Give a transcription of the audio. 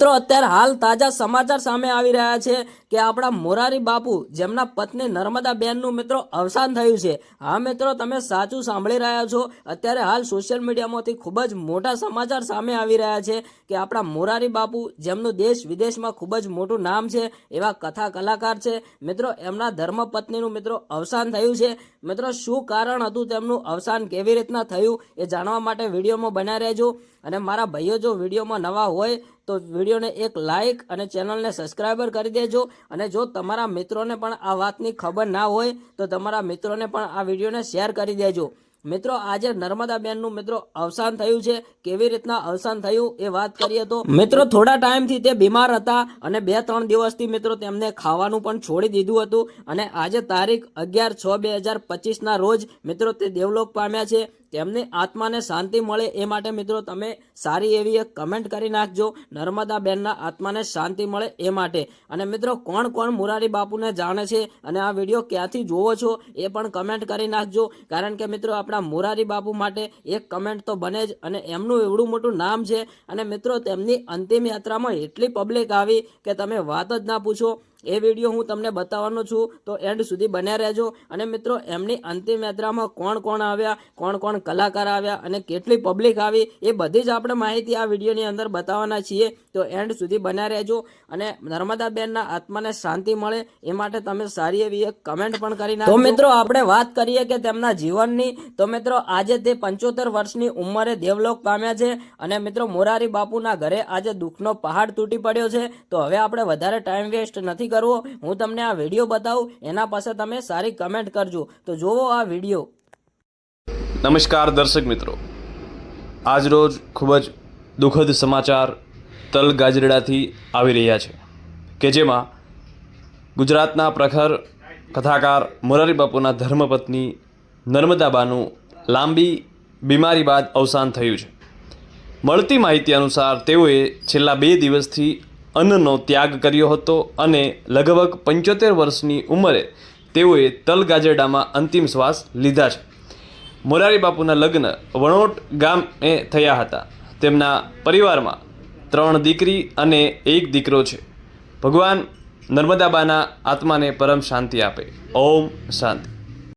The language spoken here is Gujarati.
મિત્રો, અત્યારે હાલ તાજા સમાચાર સામે આવી રહ્યા છે કે આપણા મોરારી બાપુ, જેમના પત્ની નર્મદા બેનનું મિત્રો અવસાન થયું છે. હા મિત્રો, તમે સાચું સાંભળી રહ્યા છો. અત્યારે હાલ સોશિયલ મીડિયામાંથી ખૂબ જ મોટા સમાચાર સામે આવી રહ્યા છે કે આપણા મોરારી બાપુ, જેમનું દેશ વિદેશમાં ખૂબ જ મોટું નામ છે, એવા કથા કલાકાર છે. મિત્રો, એમના ધર્મપત્નીનું મિત્રો અવસાન થયું છે. મિત્રો, શું કારણ હતું તેમનું અવસાન? કેવી રીતના થયું? એ જાણવા માટે વિડીયોમાં બન્યા રહેજો. અને મારા ભાઈઓ જો વિડીયોમાં નવા હોય તો વિડીયોને એક લાઇક અને ચેનલને સબસ્ક્રાઈબર કરી દેજો. અને જો તમારા મિત્રોને પણ આ વાતની ખબર ના હોય, તો તમારા મિત્રોને પણ આ વિડીયોને શેર કરી દેજો. મિત્રો, આજે નર્મદા બેનનું મિત્રો અવસાન થયું છે. કેવી રીતના અવસાન થયું એ વાત કરીએ તો, મિત્રો, થોડા ટાઈમથી તે બીમાર હતા અને બે ત્રણ દિવસથી મિત્રો તેમને ખાવાનું પણ છોડી દીધું હતું. અને આજે તારીખ અગિયાર છ બે હજાર પચીસના રોજ મિત્રો તે દેવલોક પામ્યા છે. તેમની આત્માને શાંતિ મળે એ માટે મિત્રો તમે સારી એવી એક કમેન્ટ કરી નાખજો. નર્મદા બેનના આત્માને શાંતિ મળે એ માટે. અને મિત્રો, કોણ કોણ મુરારી બાપુને જાણે છે અને આ વીડિયો ક્યાંથી જોવો છો એ પણ કમેન્ટ કરી નાખજો. કારણ કે મિત્રો, આપણા મુરારી બાપુ માટે એક કમેન્ટ તો બને જ અને એમનું એવડું મોટું નામ છે. અને મિત્રો, તેમની અંતિમ યાત્રામાં એટલી પબ્લિક આવી કે તમે વાત જ ના પૂછો. એ વીડિયો હું તમને બતાવવાનો છું. તો એન્ડ સુધી બન્યા રહેજો. અને મિત્રો, એમની અંતિમ યાત્રામાં કોણ કોણ આવ્યા, કોણ કોણ કલાકાર આવ્યા અને કેટલી પબ્લિક આવી, એ બધી જ આપણે માહિતી આ વિડીયોની અંદર બતાવવાના છીએ. તો એન્ડ સુધી બન્યા રહેજો. અને નર્મદાબેનના આત્માને શાંતિ મળે, એ માટે તમે સારી એવી એક કમેન્ટ પણ કરી નાખો મિત્રો, આપણે વાત કરીએ કે તેમના જીવનની. તો મિત્રો, આજે તે પંચોતેર વર્ષની ઉંમરે દેવલોક પામ્યા છે. અને મિત્રો, મોરારી બાપુના ઘરે આજે દુઃખનો પહાડ તૂટી પડ્યો છે. તો હવે આપણે વધારે ટાઈમ વેસ્ટ નથી કરવો હું તમને આ વીડિયો બતાવું, એના પાસે તમે સારી કમેન્ટ કરજો. તો જુઓ આ વીડિયો. નમસ્કાર દર્શક મિત્રો. આજરોજ ખૂબ જ દુઃખદ સમાચાર તલ ગાજરડાથી આવી રહ્યા છે કે જેમાં ગુજરાતના પ્રખર કથાકાર મોરારી બાપુના ધર્મપત્ની નર્મદાબાનું લાંબી બીમારી બાદ અવસાન થયું છે. મળતી માહિતી અનુસાર તેઓએ છેલ્લા બે દિવસથી અન્નનો ત્યાગ કર્યો હતો અને લગભગ પંચોતેર વર્ષની ઉંમરે તેઓએ તલગાજરડામાં અંતિમ શ્વાસ લીધા છે. મોરારી બાપુના લગ્ન વણોટ ગામે થયા હતા. તેમના પરિવારમાં ત્રણ દીકરી અને એક દીકરો છે. ભગવાન નર્મદાબાના આત્માને પરમ શાંતિ આપે. ઓમ શાંતિ.